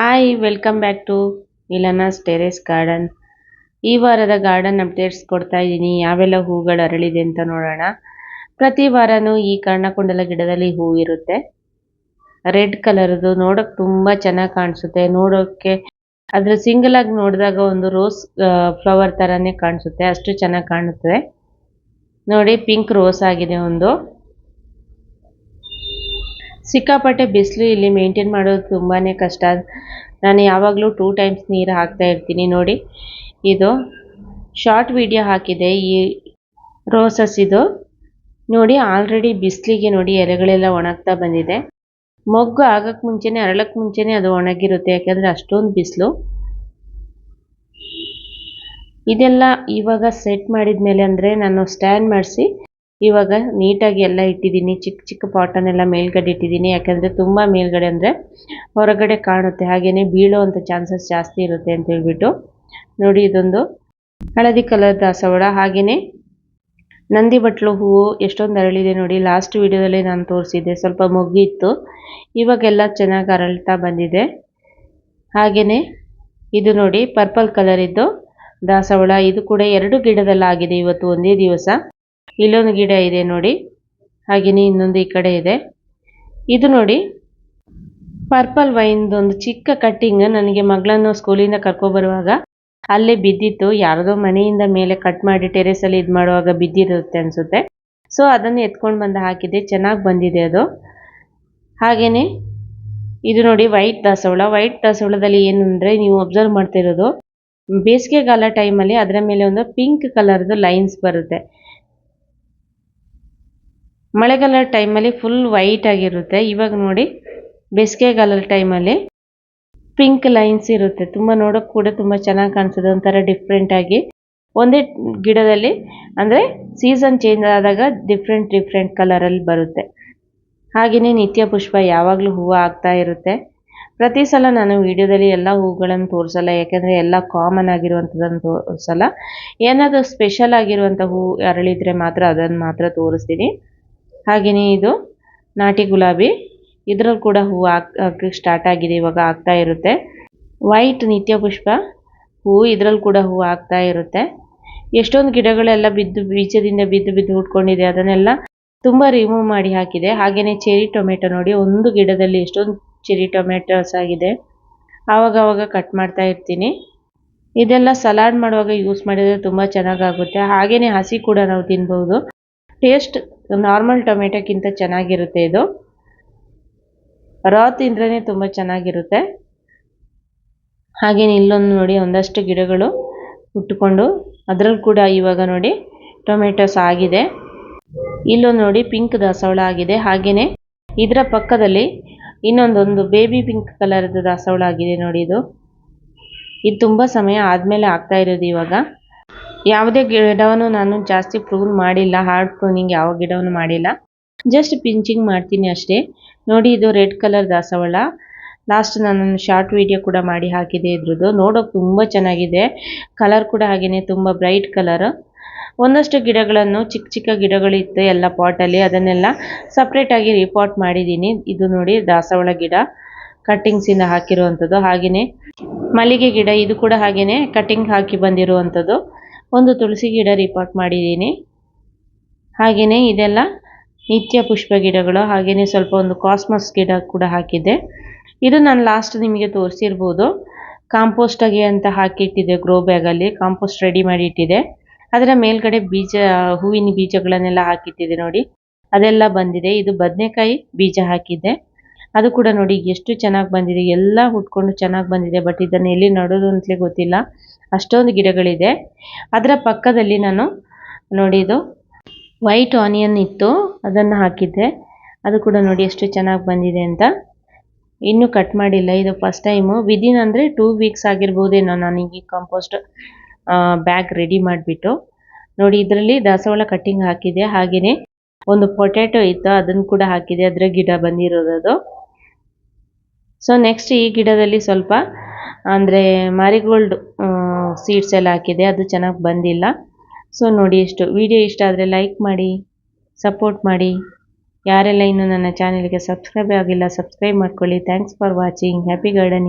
Hi welcome back to Ilana's terrace garden ಈ ವಾರದ garden updates ಕೊಡ್ತಾ ಇದ್ದೀನಿ. ಯಾವೆಲ್ಲ ಹೂಗಳು ಅರಳಿದೆ ಅಂತ ನೋಡೋಣ. ಪ್ರತಿ ವಾರನೂ ಈ ಕರ್ಣಕುಂಡಲ ಗಿಡದಲ್ಲಿ ಹೂ ಇರುತ್ತೆ. ರೆಡ್ ಕಲರ್ದು ನೋಡೋಕೆ ತುಂಬ ಚೆನ್ನಾಗಿ ಕಾಣಿಸುತ್ತೆ. ನೋಡೋಕ್ಕೆ ಅದ್ರ ಸಿಂಗಲ್ ಆಗಿ ನೋಡಿದಾಗ ಒಂದು ರೋಸ್ ಫ್ಲವರ್ ಥರನೇ ಕಾಣಿಸುತ್ತೆ. ಅಷ್ಟು ಚೆನ್ನಾಗಿ ಕಾಣುತ್ತೆ. ನೋಡಿ ಪಿಂಕ್ ರೋಸ್ ಆಗಿದೆ ಒಂದು. ಸಿಕ್ಕಾಪಟ್ಟೆ ಬಿಸಿಲು ಇಲ್ಲಿ ಮೇಂಟೈನ್ ಮಾಡೋದು ತುಂಬಾ ಕಷ್ಟ. ನಾನು ಯಾವಾಗಲೂ ಟೂ ಟೈಮ್ಸ್ ನೀರು ಹಾಕ್ತಾ ಇರ್ತೀನಿ ನೋಡಿ. ಇದು ಶಾರ್ಟ್ ವಿಡಿಯೋ ಹಾಕಿದೆ. ಈ ರೋಸಸ್ ಇದು. ನೋಡಿ ಆಲ್ರೆಡಿ ಬಿಸಿಲಿಗೆ ನೋಡಿ ಎಲೆಗಳೆಲ್ಲ ಒಣಗ್ತಾ ಬಂದಿದೆ. ಮೊಗ್ಗು ಆಗೋಕ್ಕೆ ಮುಂಚೆನೇ ಅರಳಕ್ಕೆ ಮುಂಚೆನೇ ಅದು ಒಣಗಿರುತ್ತೆ. ಯಾಕಂದರೆ ಅಷ್ಟೊಂದು ಬಿಸಿಲು. ಇದೆಲ್ಲ ಇವಾಗ ಸೆಟ್ ಮಾಡಿದ ಮೇಲೆ ಅಂದರೆ ನಾನು ಸ್ಟ್ಯಾಂಡ್ ಮಾಡಿಸಿ ಇವಾಗ ನೀಟಾಗಿ ಎಲ್ಲ ಇಟ್ಟಿದ್ದೀನಿ. ಚಿಕ್ಕ ಚಿಕ್ಕ ಪಾಟನ್ನೆಲ್ಲ ಮೇಲ್ಗಡೆ ಇಟ್ಟಿದ್ದೀನಿ. ಯಾಕಂದರೆ ತುಂಬ ಮೇಲ್ಗಡೆ ಅಂದರೆ ಹೊರಗಡೆ ಕಾಣುತ್ತೆ. ಹಾಗೆಯೇ ಬೀಳೋವಂಥ ಚಾನ್ಸಸ್ ಜಾಸ್ತಿ ಇರುತ್ತೆ ಅಂತ ಹೇಳ್ಬಿಟ್ಟು. ನೋಡಿ ಇದೊಂದು ಹಳದಿ ಕಲರ್ ದಾಸವಾಳ. ಹಾಗೆಯೇ ನಂದಿ ಬಟ್ಲು ಹೂವು ಎಷ್ಟೊಂದು ಅರಳಿದೆ ನೋಡಿ. ಲಾಸ್ಟ್ ವಿಡಿಯೋದಲ್ಲಿ ನಾನು ತೋರಿಸಿದ್ದೆ. ಸ್ವಲ್ಪ ಮೊಗ್ಗಿತ್ತು. ಇವಾಗೆಲ್ಲ ಚೆನ್ನಾಗಿ ಅರಳ್ತಾ ಬಂದಿದೆ. ಹಾಗೆಯೇ ಇದು ನೋಡಿ ಪರ್ಪಲ್ ಕಲರ್ ಇದ್ದು ದಾಸವಾಳ. ಇದು ಕೂಡ ಎರಡು ಗಿಡದಲ್ಲಾಗಿದೆ ಇವತ್ತು ಒಂದೇ ದಿವಸ. ಇಲ್ಲೊಂದು ಗಿಡ ಇದೆ ನೋಡಿ. ಹಾಗೆಯೇ ಇನ್ನೊಂದು ಈ ಕಡೆ ಇದೆ. ಇದು ನೋಡಿ, ಪರ್ಪಲ್ ವೈನ್ದು ಒಂದು ಚಿಕ್ಕ ಕಟ್ಟಿಂಗ್ ನನಗೆ ಮಗಳನ್ನು ಸ್ಕೂಲಿಂದ ಕರ್ಕೊಬರುವಾಗ ಅಲ್ಲೇ ಬಿದ್ದಿತ್ತು. ಯಾರದೋ ಮನೆಯಿಂದ ಮೇಲೆ ಕಟ್ ಮಾಡಿ ಟೆರೇಸಲ್ಲಿ ಇದು ಮಾಡುವಾಗ ಬಿದ್ದಿರುತ್ತೆ ಅನಿಸುತ್ತೆ. ಸೊ ಅದನ್ನು ಎತ್ಕೊಂಡು ಬಂದು ಹಾಕಿದೆ ಚೆನ್ನಾಗಿ ಬಂದಿದೆ ಅದು. ಹಾಗೆಯೇ ಇದು ನೋಡಿ ವೈಟ್ ದಾಸವಾಳ. ವೈಟ್ ದಾಸವಾಳದಲ್ಲಿ ಏನು ಅಂದರೆ ನೀವು ಅಬ್ಸರ್ವ್ ಮಾಡ್ತಿರೋದು ಬೇಸಿಗೆಗಾಲ ಟೈಮಲ್ಲಿ ಅದರ ಮೇಲೆ ಒಂದು ಪಿಂಕ್ ಕಲರ್ದು ಲೈನ್ಸ್ ಬರುತ್ತೆ. ಮಳೆಗಾಲ ಟೈಮಲ್ಲಿ ಫುಲ್ ವೈಟ್ ಆಗಿರುತ್ತೆ. ಇವಾಗ ನೋಡಿ ಬೇಸಿಗೆಗಾಲದ ಟೈಮಲ್ಲಿ ಪಿಂಕ್ ಲೈನ್ಸ್ ಇರುತ್ತೆ. ತುಂಬ ನೋಡೋಕೆ ಕೂಡ ತುಂಬ ಚೆನ್ನಾಗಿ ಕಾಣಿಸುತ್ತೆ. ಒಂಥರ ಡಿಫ್ರೆಂಟ್ ಆಗಿ ಒಂದೇ ಗಿಡದಲ್ಲಿ ಅಂದರೆ ಸೀಸನ್ ಚೇಂಜ್ ಆದಾಗ ಡಿಫ್ರೆಂಟ್ ಡಿಫ್ರೆಂಟ್ ಕಲರಲ್ಲಿ ಬರುತ್ತೆ. ಹಾಗೆಯೇ ನಿತ್ಯ ಪುಷ್ಪ ಯಾವಾಗಲೂ ಹೂವು ಆಗ್ತಾ ಇರುತ್ತೆ. ಪ್ರತಿ ಸಲ ನಾನು ವಿಡಿಯೋದಲ್ಲಿ ಎಲ್ಲ ಹೂಗಳನ್ನು ತೋರಿಸಲ್ಲ. ಯಾಕೆಂದರೆ ಎಲ್ಲ ಕಾಮನ್ ಆಗಿರುವಂಥದ್ದನ್ನು ತೋರಿಸಲ್ಲ. ಏನಾದರೂ ಸ್ಪೆಷಲ್ ಆಗಿರುವಂಥ ಹೂ ಅರಳಿದರೆ ಮಾತ್ರ ಅದನ್ನು ಮಾತ್ರ ತೋರಿಸ್ತೀನಿ. ಹಾಗೆಯೇ ಇದು ನಾಟಿ ಗುಲಾಬಿ. ಇದರಲ್ಲಿ ಕೂಡ ಹೂವು ಹಾಕಕ್ಕೆ ಸ್ಟಾರ್ಟ್ ಆಗಿದೆ, ಇವಾಗ ಆಗ್ತಾ ಇರುತ್ತೆ. ವೈಟ್ ನಿತ್ಯ ಪುಷ್ಪ ಹೂವು ಇದರಲ್ಲಿ ಕೂಡ ಹೂವು ಆಗ್ತಾ ಇರುತ್ತೆ. ಎಷ್ಟೊಂದು ಗಿಡಗಳೆಲ್ಲ ಬಿದ್ದು, ಬೀಜದಿಂದ ಬಿದ್ದು ಬಿದ್ದು ಉಟ್ಕೊಂಡಿದೆ ಅದನ್ನೆಲ್ಲ ತುಂಬ ರಿಮೂವ್ ಮಾಡಿ ಹಾಕಿದೆ. ಹಾಗೆಯೇ ಚೆರಿ ಟೊಮೆಟೊ ನೋಡಿ, ಒಂದು ಗಿಡದಲ್ಲಿ ಎಷ್ಟೊಂದು ಚೆರಿ ಟೊಮೆಟೊಸ್ ಆಗಿದೆ. ಆವಾಗ ಆವಾಗ ಕಟ್ ಮಾಡ್ತಾ ಇರ್ತೀನಿ. ಇದೆಲ್ಲ ಸಲಾಡ್ ಮಾಡುವಾಗ ಯೂಸ್ ಮಾಡಿದರೆ ತುಂಬ ಚೆನ್ನಾಗಾಗುತ್ತೆ. ಹಾಗೆಯೇ ಹಸಿ ಕೂಡ ನಾವು ತಿನ್ಬೋದು. ಟೇಸ್ಟ್ ನಾರ್ಮಲ್ ಟೊಮೆಟೊಕ್ಕಿಂತ ಚೆನ್ನಾಗಿರುತ್ತೆ ಇದು. ರಾ ತಿಂದ್ರೇ ತುಂಬ ಚೆನ್ನಾಗಿರುತ್ತೆ. ಹಾಗೆಯೇ ಇಲ್ಲೊಂದು ನೋಡಿ, ಒಂದಷ್ಟು ಗಿಡಗಳು ಹುಟ್ಟುಕೊಂಡು ಅದರಲ್ಲಿ ಕೂಡ ಇವಾಗ ನೋಡಿ ಟೊಮೆಟೊಸ್ ಆಗಿದೆ. ಇಲ್ಲೊಂದು ನೋಡಿ ಪಿಂಕ್ ದಾಸವಾಳ ಆಗಿದೆ. ಹಾಗೆಯೇ ಇದರ ಪಕ್ಕದಲ್ಲಿ ಇನ್ನೊಂದೊಂದು ಬೇಬಿ ಪಿಂಕ್ ಕಲರ್ದು ದಾಸವಾಳ ಆಗಿದೆ ನೋಡಿ ಇದು. ಇದು ತುಂಬ ಸಮಯ ಆದಮೇಲೆ ಆಗ್ತಾ ಇರೋದು ಇವಾಗ. ಯಾವುದೇ ಗಿಡವನ್ನು ನಾನು ಜಾಸ್ತಿ ಪ್ರೂನ್ ಮಾಡಿಲ್ಲ, ಹಾರ್ಡ್ ಪ್ರೂನಿಂಗ್ ಯಾವ ಗಿಡವನ್ನು ಮಾಡಿಲ್ಲ. ಜಸ್ಟ್ ಪಿಂಚಿಂಗ್ ಮಾಡ್ತೀನಿ ಅಷ್ಟೇ. ನೋಡಿ, ಇದು ರೆಡ್ ಕಲರ್ ದಾಸವಾಳ. ಲಾಸ್ಟ್ ನಾನು ಶಾರ್ಟ್ ವಿಡಿಯೋ ಕೂಡ ಮಾಡಿ ಹಾಕಿದೆ ಇದ್ರದ್ದು. ನೋಡೋಕೆ ತುಂಬ ಚೆನ್ನಾಗಿದೆ. ಕಲರ್ ಕೂಡ ಹಾಗೆಯೇ ತುಂಬ ಬ್ರೈಟ್ ಕಲರ್. ಒಂದಷ್ಟು ಗಿಡಗಳನ್ನು, ಚಿಕ್ಕ ಚಿಕ್ಕ ಗಿಡಗಳಿತ್ತು ಎಲ್ಲ ಪಾಟಲ್ಲಿ ಅದನ್ನೆಲ್ಲ ಸಪ್ರೇಟಾಗಿ ರಿಪೋರ್ಟ್ ಮಾಡಿದ್ದೀನಿ. ಇದು ನೋಡಿ ದಾಸವಾಳ ಗಿಡ. ಕಟ್ಟಿಂಗ್ಸಿಂದ ಹಾಕಿರುವಂಥದ್ದು ಹಾಗೆಯೇ ಮಲ್ಲಿಗೆ ಗಿಡ, ಇದು ಕೂಡ ಹಾಗೆಯೇ ಕಟ್ಟಿಂಗ್ ಹಾಕಿ ಬಂದಿರುವಂಥದ್ದು ಒಂದು ತುಳಸಿ ಗಿಡ ರಿಪೋರ್ಟ್ ಮಾಡಿದ್ದೀನಿ. ಹಾಗೆಯೇ ಇದೆಲ್ಲ ನಿತ್ಯ ಪುಷ್ಪ ಗಿಡಗಳು ಹಾಗೆಯೇ ಸ್ವಲ್ಪ ಒಂದು ಕಾಸ್ಮಸ್ ಗಿಡ ಕೂಡ ಹಾಕಿದ್ದೆ. ಇದು ನಾನು ಲಾಸ್ಟ್ ನಿಮಗೆ ತೋರಿಸಿರ್ಬೋದು. ಕಾಂಪೋಸ್ಟಾಗಿ ಅಂತ ಹಾಕಿಟ್ಟಿದೆ ಗ್ರೋ ಬ್ಯಾಗಲ್ಲಿ ಕಾಂಪೋಸ್ಟ್ ರೆಡಿ ಮಾಡಿ ಇಟ್ಟಿದೆ. ಅದರ ಮೇಲ್ಗಡೆ ಬೀಜ, ಹೂವಿನ ಬೀಜಗಳನ್ನೆಲ್ಲ ಹಾಕಿಟ್ಟಿದೆ ನೋಡಿ. ಅದೆಲ್ಲ ಬಂದಿದೆ. ಇದು ಬದನೆಕಾಯಿ ಬೀಜ ಹಾಕಿದ್ದೆ. ಅದು ಕೂಡ ನೋಡಿ, ಎಷ್ಟು ಚೆನ್ನಾಗಿ ಬಂದಿದೆ. ಎಲ್ಲ ಹುಟ್ಕೊಂಡು ಚೆನ್ನಾಗಿ ಬಂದಿದೆ ಬಟ್ ಇದನ್ನು ಎಲ್ಲಿ ನಡೋದು ಅಂತಲೇ ಗೊತ್ತಿಲ್ಲ. ಅಷ್ಟೊಂದು ಗಿಡಗಳಿದೆ. ಅದರ ಪಕ್ಕದಲ್ಲಿ ನಾನು ನೋಡಿ ಇದು ವೈಟ್ ಆನಿಯನ್ ಇತ್ತು, ಅದನ್ನು ಹಾಕಿದ್ದೆ. ಅದು ಕೂಡ ನೋಡಿ ಎಷ್ಟು ಚೆನ್ನಾಗಿ ಬಂದಿದೆ ಅಂತ. ಇನ್ನೂ ಕಟ್ ಮಾಡಿಲ್ಲ, ಇದು ಫಸ್ಟ್ ಟೈಮು ವಿದಿನ್ ಅಂದರೆ ಟೂ ವೀಕ್ಸ್ ಆಗಿರ್ಬೋದೇನೋ ನನಗೆ ಕಾಂಪೋಸ್ಟ್ ಬ್ಯಾಗ್ ರೆಡಿ ಮಾಡಿಬಿಟ್ಟು. ನೋಡಿ, ಇದರಲ್ಲಿ ದಾಸವಾಳ ಕಟ್ಟಿಂಗ್ ಹಾಕಿದೆ. ಹಾಗೆಯೇ ಒಂದು ಪೊಟ್ಯಾಟೊ ಇತ್ತು, ಅದನ್ನು ಕೂಡ ಹಾಕಿದೆ. ಅದರ ಗಿಡ ಬಂದಿರೋದು ಸೊ ನೆಕ್ಸ್ಟ್ ಈ ಗಿಡದಲ್ಲಿ ಸ್ವಲ್ಪ, ಅಂದರೆ ಮಾರಿಗೋಲ್ಡ್ ಸೀಡ್ಸ್ ಎಲ್ಲ ಹಾಕಿದೆ. ಅದು ಚೆನ್ನಾಗಿ ಬಂದಿಲ್ಲ. ಸೊ ನೋಡಿ ಇಷ್ಟು. ವಿಡಿಯೋ ಇಷ್ಟ ಆದರೆ ಲೈಕ್ ಮಾಡಿ ಸಪೋರ್ಟ್ ಮಾಡಿ. ಯಾರೆಲ್ಲ ಇನ್ನೂ ನನ್ನ ಚಾನೆಲ್ಗೆ ಸಬ್ಸ್ಕ್ರೈಬ್ ಆಗಿಲ್ಲ ಸಬ್ಸ್ಕ್ರೈಬ್ ಮಾಡ್ಕೊಳ್ಳಿ. Thanks for watching happy gardening